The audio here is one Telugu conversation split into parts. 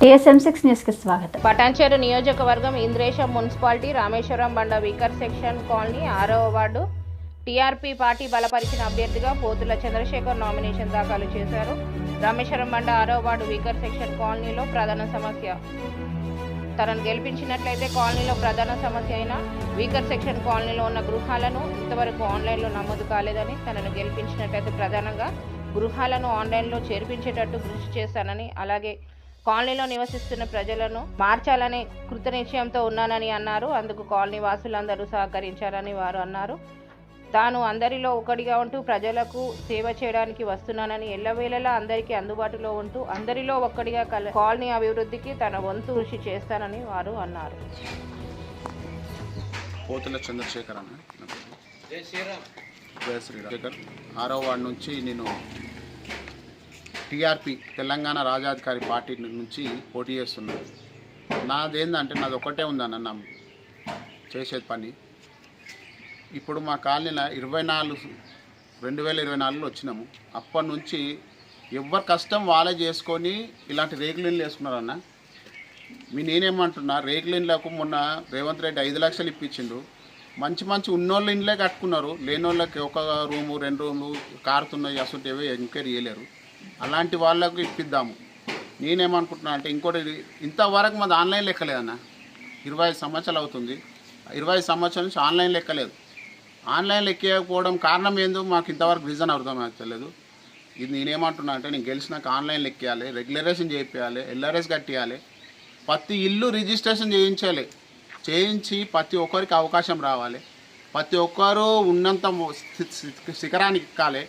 టీఎస్ఎం సిక్స్ న్యూస్కి స్వాగతం. పటాన్చేరు నియోజకవర్గం Indresham municipality Rameswaram Banda weaker section colony ఆరవ వార్డు. టీఆర్పీ పార్టీ బలపరిచిన అభ్యర్థిగా పోతుల చంద్రశేఖర్ నామినేషన్ దాఖలు చేశారు. రామేశ్వరం బండ ఆరవ వార్డు వీకర్ సెక్షన్ కాలనీలో ప్రధాన సమస్య. తనను గెలిపించినట్లయితే కాలనీలో ప్రధాన సమస్య అయిన వీకర్ సెక్షన్ కాలనీలో ఉన్న గృహాలను ఇంతవరకు ఆన్లైన్లో నమోదు కాలేదని తనను గెలిపించినట్లయితే ప్రధానంగా గృహాలను ఆన్లైన్లో చేర్పించేటట్టు కృషి చేస్తానని అలాగే కాలనీలో నివసిస్తున్న ప్రజలను మార్చాలనే కృతనిశ్చయంతో ఉన్నానని అన్నారు. అందుకు కాలనీ వాసులందరూ సహకరించాలని వారు అన్నారు. తాను అందరిలో ఒకటిగా ఉంటూ ప్రజలకు సేవ చేయడానికి వస్తున్నానని ఎల్లవేళలా అందరికీ అందుబాటులో ఉంటూ అందరిలో ఒక్కడిగా కల కాలనీ అభివృద్ధికి తన వంతు కృషి చేస్తానని వారు అన్నారు. పోతుల చంద్రశేఖర్ అన్న నా పేరు. జయ శ్రీరామ్. ఆరో వార్డు నుంచి నేను టీఆర్పీ తెలంగాణ రాజాధికారి పార్టీ నుంచి పోటీ చేస్తున్నాను నాదేందంటే నాది ఒకటే ఉందన్న నా చేసేది పని. ఇప్పుడు మా కాలనీలో ఇరవై నాలుగు రెండు వేల ఇరవై నాలుగులో వచ్చినాము. అప్పటి నుంచి ఎవరి కష్టం వాళ్ళే చేసుకొని ఇలాంటి రేకులీన్లు వేసుకున్నారన్న. మీ నేనేమంటున్నా రేకులిన్లకు మొన్న రేవంత్ రెడ్డి ఐదు లక్షలు ఇప్పించిండు. మంచి మంచి ఉన్నోళ్ళ ఇండ్లే కట్టుకున్నారు. లేనోళ్ళకి ఒక రూము రెండు రూములు కారుతున్నాయి అసలు ఏవో ఎంక్వైరీ చేయలేరు. అలాంటి వాళ్ళకు ఇప్పిద్దాము. నేనేమనుకుంటున్నా అంటే ఇంకోటి ఇంతవరకు మాది ఆన్లైన్ లెక్కలేదన్న. ఇరవై ఐదు సంవత్సరాలు అవుతుంది. ఇరవై ఐదు సంవత్సరాల నుంచి ఆన్లైన్ లెక్కలేదు. ఆన్లైన్ లెక్కకపోవడం కారణం ఏందో మాకు ఇంతవరకు రీజన్ అర్థం అవుతలేదు ఇది నేనేమంటున్నా అంటే నేను గెలిచినాక ఆన్లైన్ లెక్కేయాలి రెగ్యులరేషన్ చేయించాలి ఎల్ఆర్ఎస్ కట్టియాలి. ప్రతి ఇల్లు రిజిస్ట్రేషన్ చేయించాలి. చేయించి ప్రతి ఒక్కరికి అవకాశం రావాలి. ప్రతి ఒక్కరూ ఉన్నంత శిఖరానికి ఎక్కాలి.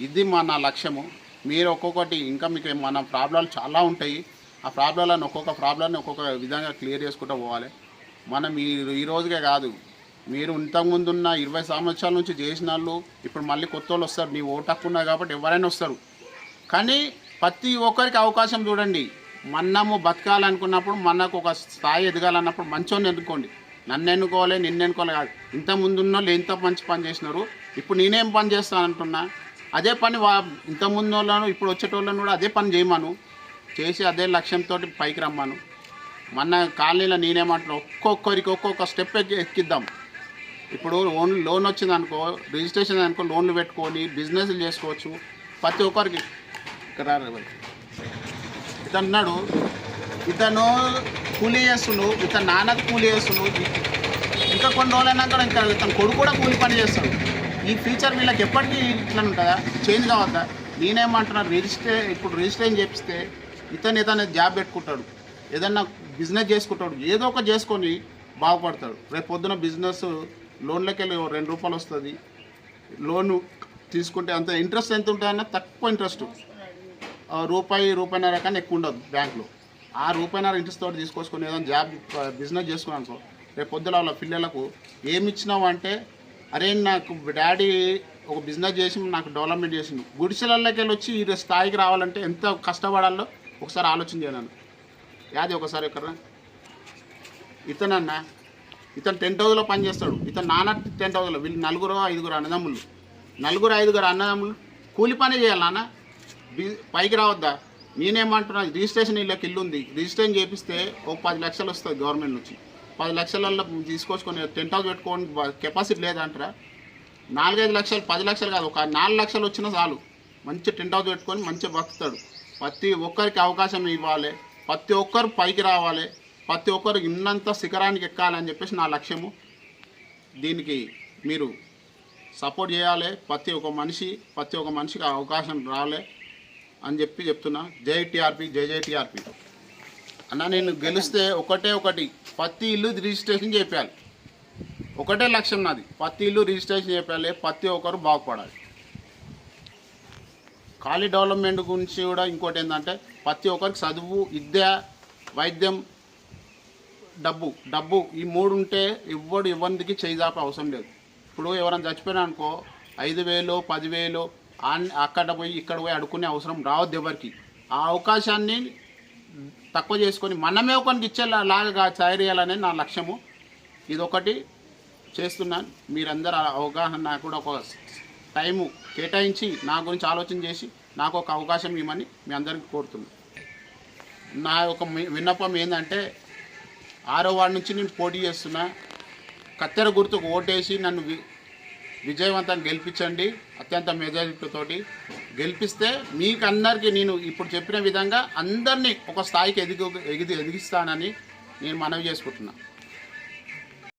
ఇది మా నా లక్ష్యము. మీరు ఒక్కొక్కటి ఇంకా మీకు మన ప్రాబ్లాలు చాలా ఉంటాయి. ఆ ప్రాబ్లాలను ఒక్కొక్క ప్రాబ్లాన్ని ఒక్కొక్క విధంగా క్లియర్ చేసుకుంటూ పోవాలి. మనం ఈ ఈ రోజుకే కాదు. మీరు ఇంతకుముందు ఉన్న ఇరవై సంవత్సరాల నుంచి చేసిన వాళ్ళు ఇప్పుడు మళ్ళీ కొత్త వాళ్ళు వస్తారు. నీ ఓటు హక్కు ఉన్నది కాబట్టి ఎవరైనా వస్తారు. కానీ ప్రతి ఒక్కరికి అవకాశం చూడండి. మన్నము బతకాలనుకున్నప్పుడు మనకు ఒక స్థాయి ఎదగాలన్నప్పుడు మంచోని ఎన్నుకోండి. నన్ను ఎన్నుకోవాలి నిన్ను ఎన్నుకోవాలి కాదు. ఇంత ముందు ఉన్న వాళ్ళు ఎంత మంచి పని చేసినారు? ఇప్పుడు నేనేం పని చేస్తాను అంటున్నా? అదే పని వా ఇంతకుముందు వాళ్ళను ఇప్పుడు వచ్చేటోళ్ళను కూడా అదే పని చేయమను. చేసి అదే లక్ష్యంతో పైకి రమ్మను. మన కాలనీలో నేనేమంటున్నా ఒక్కొక్కరికి ఒక్కొక్క స్టెప్ ఎక్కి ఎక్కిద్దాం. ఇప్పుడు లోన్ లోన్ వచ్చింది అనుకో రిజిస్ట్రేషన్ అనుకో లోన్లు పెట్టుకొని బిజినెస్లు చేసుకోవచ్చు. ప్రతి ఒక్కరికి ఇక్కడ ఇతను కూలి ఇతను కూలీ చేస్తుండు ఇతను నాన్నకు కూలీ చేస్తుండు. ఇంకా కొన్ని రోజులైనా కూడా ఇంకా ఇతను కొడుకు కూడా కూలి పని చేస్తాడు. ఈ ఫీచర్ వీళ్ళకి ఎప్పటికీ ఇట్లా ఉంటుందా? చేంజ్ కావద్దా? నేనేమంటున్నా రిజిస్టర్ ఇప్పుడు రిజిస్ట్రేషన్ చేపిస్తే ఇతను ఏదైనా జాబ్ పెట్టుకుంటాడు. ఏదన్నా బిజినెస్ చేసుకుంటాడు. ఏదో ఒక చేసుకొని బాగుపడతాడు. రేపు పొద్దున బిజినెస్ లోన్లకి వెళ్ళి ఓ రెండు రూపాయలు వస్తుంది. లోన్ తీసుకుంటే అంత ఇంట్రెస్ట్ ఎంత ఉంటుందన్నా తక్కువ ఇంట్రెస్ట్ రూపాయి రూపాయిన్నర కన్నా ఎక్కువ ఉండదు బ్యాంక్లో. ఆ రూపాయిన్నర ఇంట్రెస్ట్ తోటి తీసుకొచ్చుకొని ఏదైనా జాబ్ బిజినెస్ చేసుకున్నాను అనుకో రేపు పొద్దున వాళ్ళ పిల్లలకు ఏమి ఇచ్చినావు అంటే అరే నాకు డాడీ ఒక బిజినెస్ చేసి నాకు డెవలప్మెంట్ చేసిండు. గుడిసెలలోకి వెళ్ళి వచ్చి ఈ స్థాయికి రావాలంటే ఎంత కష్టపడాలో ఒకసారి ఆలోచన చేయను యాది ఒకసారి ఎక్కడ ఇతనన్నా ఇతను టెంట్ హౌస్లో పనిచేస్తాడు ఇతను నాన్న టెంట్ హౌస్లో వీళ్ళు నలుగురు ఐదుగురు అన్నదమ్ములు. నలుగురు ఐదుగురు అన్నదమ్ములు కూలి పని చేయాలి నాన్న. పైకి రావద్దా? నేనేమంటున్నా రిజిస్ట్రేషన్ వీళ్ళకి ఇల్లు ఉంది రిజిస్ట్రేషన్ చేపిస్తే ఒక పది లక్షలు వస్తుంది గవర్నమెంట్ నుంచి. పది లక్షలలో తీసుకొచ్చుకొని టెంట్ హౌస్ పెట్టుకోండి కెపాసిటీ లేదంటారా. నాలుగైదు లక్షలు పది లక్షలు కాదు ఒక నాలుగు లక్షలు వచ్చినా చాలు. మంచి టెంట్ హౌస్ పెట్టుకొని మంచిగా బతుకుతాడు. ప్రతి ఒక్కరికి అవకాశం ఇవ్వాలి. ప్రతి ఒక్కరు పైకి రావాలి. ప్రతి ఒక్కరు ఇన్నంత శిఖరానికి ఎక్కాలని చెప్పేసి నా లక్ష్యము. దీనికి మీరు సపోర్ట్ చేయాలి. ప్రతి ఒక్క మనిషి ప్రతి ఒక్క మనిషికి అవకాశం రావాలి అని చెప్పి చెప్తున్నా. జై టీఆర్పీ జై జై టీఆర్పీ. అన్న నేను గెలిస్తే ఒకటే ఒకటి. ప్రతి ఇల్లు రిజిస్ట్రేషన్ చేయాలి ఒకటే లక్ష్యం నాది. ప్రతి ఇల్లు రిజిస్ట్రేషన్ చేయాలి ప్రతి ఒక్కరు బాగుపడాలి. ఖాళీ డెవలప్మెంట్ గురించి కూడా ఇంకోటి ఏంటంటే ప్రతి ఒక్కరికి చదువు విద్య వైద్యం డబ్బు. డబ్బు ఈ మూడు ఉంటే ఎవడు ఎవరికి చేయిదాపే అవసరం లేదు. ఇప్పుడు ఎవరైనా చచ్చిపోయినా అనుకో ఐదు వేలు పదివేలు అక్కడ పోయి ఇక్కడ పోయి అడుక్కునే అవసరం రావద్దు ఎవరికి. ఆ అవకాశాన్ని తక్కువ చేసుకొని మనమే ఒకరికి ఇచ్చేలా లాగా తయారు చేయాలనే నా లక్ష్యము. ఇదొకటి చేస్తున్నాను. మీరందరూ ఆ అవగాహన నాకు కూడా ఒక టైము కేటాయించి నా గురించి ఆలోచన చేసి నాకు ఒక అవకాశం ఇవ్వమని మీ అందరికీ కోరుతున్నాను. నా యొక్క విన్నపం ఏంటంటే ఆరో వార్డు నుంచి నేను పోటీ చేస్తున్నా. కత్తెర గుర్తుకు ఓటేసి నన్ను వి విజయవంతం గెలిపించండి. అత్యంత మెజారిటీతోటి గెలిపిస్తే మీకు అందరికీ నేను ఇప్పుడు చెప్పిన విధంగా అందరినీ ఒక స్థాయికి ఎదిగి ఎదిగి ఎదిగిస్తానని నేను మనవి చేసుకుంటున్నాను